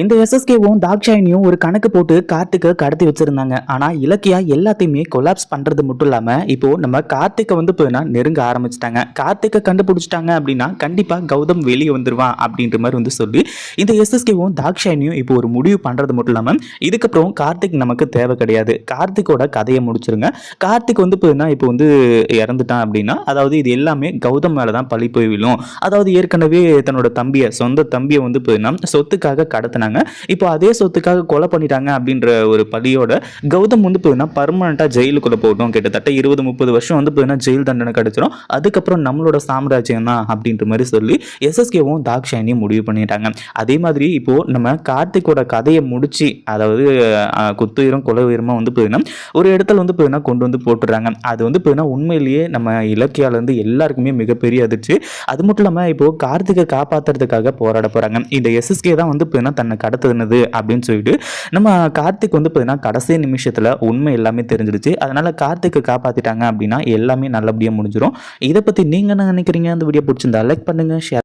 இந்த எஸ்எஸ்கேவும் தாக்ஷாயினியும் ஒரு கணக்கு போட்டு கார்த்திக்கை கடத்தி வச்சிருந்தாங்க. ஆனா இலக்கியா எல்லாத்தையுமே கொலாப்ஸ் பண்றது மட்டும் இல்லாம இப்போ நம்ம கார்த்திகை வந்து போயினா நெருங்க ஆரம்பிச்சிட்டாங்க. கார்த்திகை கண்டுபிடிச்சிட்டாங்க அப்படின்னா கண்டிப்பா கௌதம் வெளியே வந்துருவான் அப்படின்ற மாதிரி வந்து சொல்லி இந்த எஸ்எஸ்கேவும் தாக்ஷாயினியும் இப்போ ஒரு முடிவு பண்றது மட்டும் இல்லாம இதுக்கப்புறம் கார்த்திக் நமக்கு தேவை கிடையாது. கார்த்திக்கோட கதையை முடிச்சிருங்க. கார்த்திக் வந்து போயினா இப்போ வந்து இறந்துட்டான் அப்படின்னா அதாவது இது எல்லாமே கௌதம் மேலே தான் பழி போய் விழும். அதாவது ஏற்கனவே தன்னோட தம்பியை சொந்த தம்பியை வந்து போயினா சொத்துக்காக கடத்தினாங்க. இப்போ அதே சொத்துக்காக கொலை பண்ணிட்டாங்க அப்படின்ற ஒரு பழியோட கௌதம் வந்து போயினா பர்மனெண்ட்டாக ஜெயிலுக்குள்ள போட்டோம் கிட்டத்தட்ட இருபது முப்பது வருஷம் வந்து போயினா ஜெயில் தண்டனை கிடச்சிரும். அதுக்கப்புறம் நம்மளோட சாம்ராஜ்யம் தான் அப்படின்ற மாதிரி சொல்லி எஸ்எஸ்கேவும் தாக்ஷாயினியும் முடிவு பண்ணிட்டாங்க. அதே மாதிரி இப்போ நம்ம கார்த்திக்கோட கதையை முடிச்சு அதாவது அஹ், குத்துயிரும் கொலை உயிரமா வந்து போயினா ஒரு இடத்துல வந்து போயினா கொண்டு வந்து போட்டுறாங்க அது வந்து போயினா உண்மையிலேயே நம்ம இலக்கியால இருந்து எல்லாருக்குமே மிகப்பெரிய அதிர்ச்சி. அது மட்டும் இல்லாமல் இப்போ கார்த்திகை காப்பாத்துறதுக்காக போராட போறாங்க. இந்த எஸ்எஸ்கே தான் வந்து போயினா தன்னை கடத்துனது அப்படின்னு சொல்லிட்டு நம்ம கார்த்திக் வந்து பார்த்தீங்கன்னா கடைசி நிமிஷத்துல உண்மை எல்லாமே தெரிஞ்சிருச்சு அதனால கார்த்திகை காப்பாத்திட்டாங்க அப்படின்னா எல்லாமே நல்லபடியாக முடிஞ்சிடும் இதை பத்தி நீங்க என்ன நினைக்கிறீங்க? அந்த வீடியோ பிடிச்சிருந்தா லைக் பண்ணுங்க ஷேர்